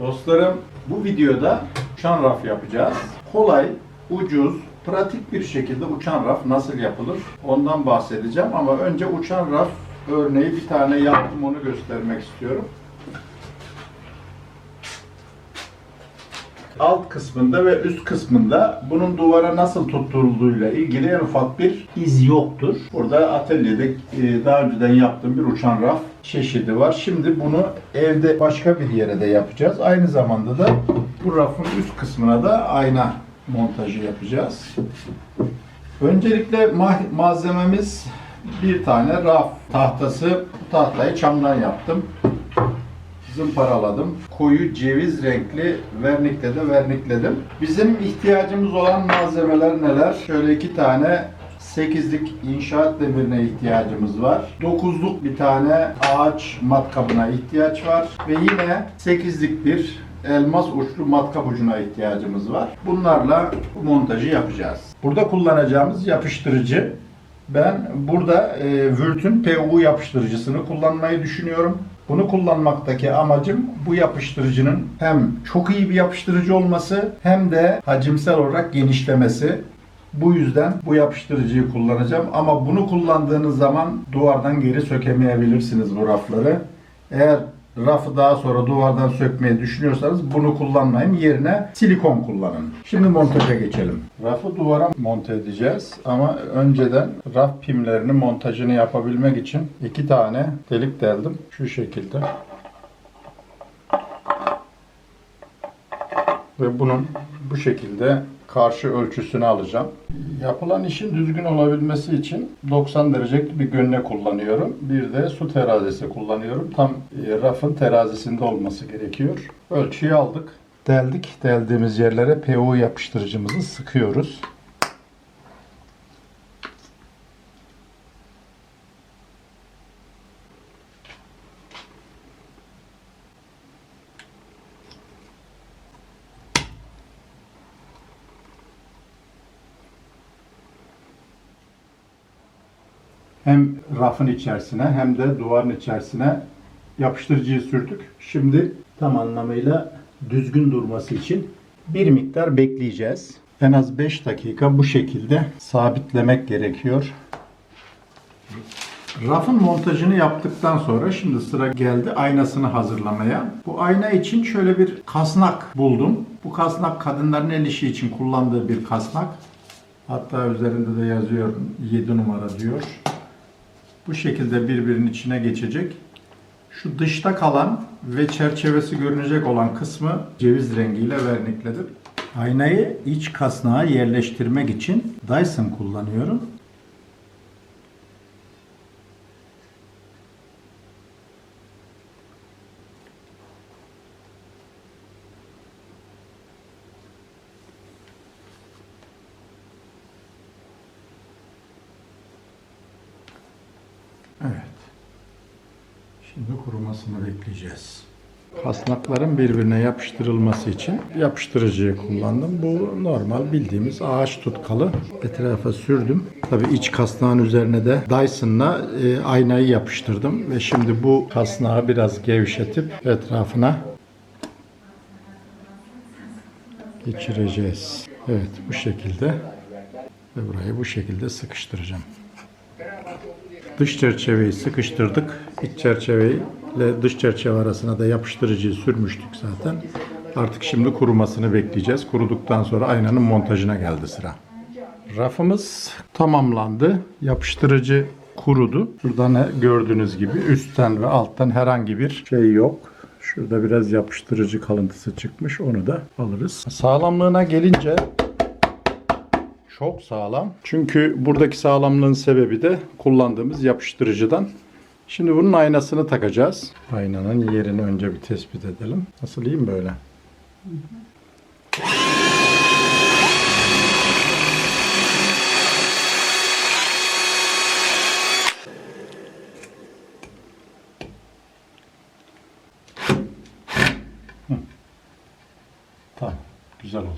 Dostlarım bu videoda uçan raf yapacağız. Kolay, ucuz, pratik bir şekilde uçan raf nasıl yapılır ondan bahsedeceğim. Ama önce uçan raf örneği bir tane yaptım onu göstermek istiyorum. Alt kısmında ve üst kısmında bunun duvara nasıl tutturulduğuyla ilgili en ufak bir iz yoktur. Burada atölyede e, daha önceden yaptığım bir uçan raf çeşidi var. Şimdi bunu evde başka bir yere de yapacağız. Aynı zamanda da bu rafın üst kısmına da ayna montajı yapacağız. Öncelikle ma- malzememiz bir tane raf tahtası. Bu tahtayı çamdan yaptım zımparaladım. Koyu ceviz renkli vernikle de vernikledim. Bizim ihtiyacımız olan malzemeler neler? Şöyle iki tane 8'lik inşaat demirine ihtiyacımız var. 9'luk bir tane ağaç matkabına ihtiyaç var. Ve yine 8'lik bir elmas uçlu matkap ucuna ihtiyacımız var. Bunlarla bu montajı yapacağız. Burada kullanacağımız yapıştırıcı ben burada e, Vürt'ün PU yapıştırıcısını kullanmayı düşünüyorum. Bunu kullanmaktaki amacım bu yapıştırıcının hem çok iyi bir yapıştırıcı olması hem de hacimsel olarak genişlemesi. Bu yüzden bu yapıştırıcıyı kullanacağım ama bunu kullandığınız zaman duvardan geri sökemeyebilirsiniz bu rafları. Eğer rafı daha sonra duvardan sökmeyi düşünüyorsanız bunu kullanmayın. Yerine silikon kullanın. Şimdi montaja geçelim. Rafı duvara monte edeceğiz ama önceden raf pimlerinin montajını yapabilmek için iki tane delik deldim. Şu şekilde. Ve bunun bu şekilde karşı ölçüsünü alacağım. Yapılan işin düzgün olabilmesi için 90 derecelik bir gönne kullanıyorum. Bir de su terazisi kullanıyorum. Tam e, rafın terazisinde olması gerekiyor. Ölçüyü aldık. Deldik. Deldiğimiz yerlere PU yapıştırıcımızı sıkıyoruz. Hem rafın içerisine hem de duvarın içerisine yapıştırıcıyı sürdük. Şimdi tam anlamıyla düzgün durması için bir miktar bekleyeceğiz. En az 5 dakika bu şekilde sabitlemek gerekiyor. Rafın montajını yaptıktan sonra şimdi sıra geldi aynasını hazırlamaya. Bu ayna için şöyle bir kasnak buldum. Bu kasnak kadınların el işi için kullandığı bir kasnak. Hatta üzerinde de yazıyor 7 numara diyor bu şekilde birbirinin içine geçecek. Şu dışta kalan ve çerçevesi görünecek olan kısmı ceviz rengiyle vernikledim. Aynayı iç kasnağa yerleştirmek için Dyson kullanıyorum. Evet. Şimdi kurumasını bekleyeceğiz. Kasnakların birbirine yapıştırılması için yapıştırıcıyı kullandım. Bu normal bildiğimiz ağaç tutkalı. Etrafa sürdüm. Tabi iç kasnağın üzerine de Dyson'la e, aynayı yapıştırdım. Ve şimdi bu kasnağı biraz gevşetip etrafına geçireceğiz. Evet bu şekilde ve burayı bu şekilde sıkıştıracağım. Dış çerçeveyi sıkıştırdık. İç çerçeveyi ile dış çerçeve arasına da yapıştırıcıyı sürmüştük zaten. Artık şimdi kurumasını bekleyeceğiz. Kuruduktan sonra aynanın montajına geldi sıra. Rafımız tamamlandı. Yapıştırıcı kurudu. Burada ne gördüğünüz gibi üstten ve alttan herhangi bir şey yok. Şurada biraz yapıştırıcı kalıntısı çıkmış. Onu da alırız. Sağlamlığına gelince çok sağlam. Çünkü buradaki sağlamlığın sebebi de kullandığımız yapıştırıcıdan. Şimdi bunun aynasını takacağız. Aynanın yerini önce bir tespit edelim. Nasıl iyi mi böyle? Tamam. Güzel oldu.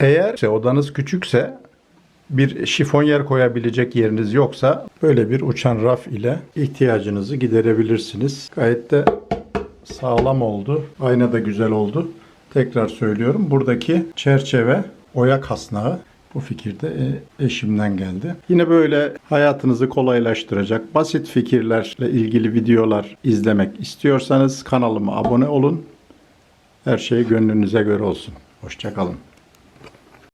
Eğer işte odanız küçükse bir şifonyer koyabilecek yeriniz yoksa böyle bir uçan raf ile ihtiyacınızı giderebilirsiniz. Gayet de sağlam oldu. Ayna da güzel oldu. Tekrar söylüyorum. Buradaki çerçeve oya kasnağı. Bu fikir de e, eşimden geldi. Yine böyle hayatınızı kolaylaştıracak basit fikirlerle ilgili videolar izlemek istiyorsanız kanalıma abone olun. Her şey gönlünüze göre olsun. Hoşçakalın.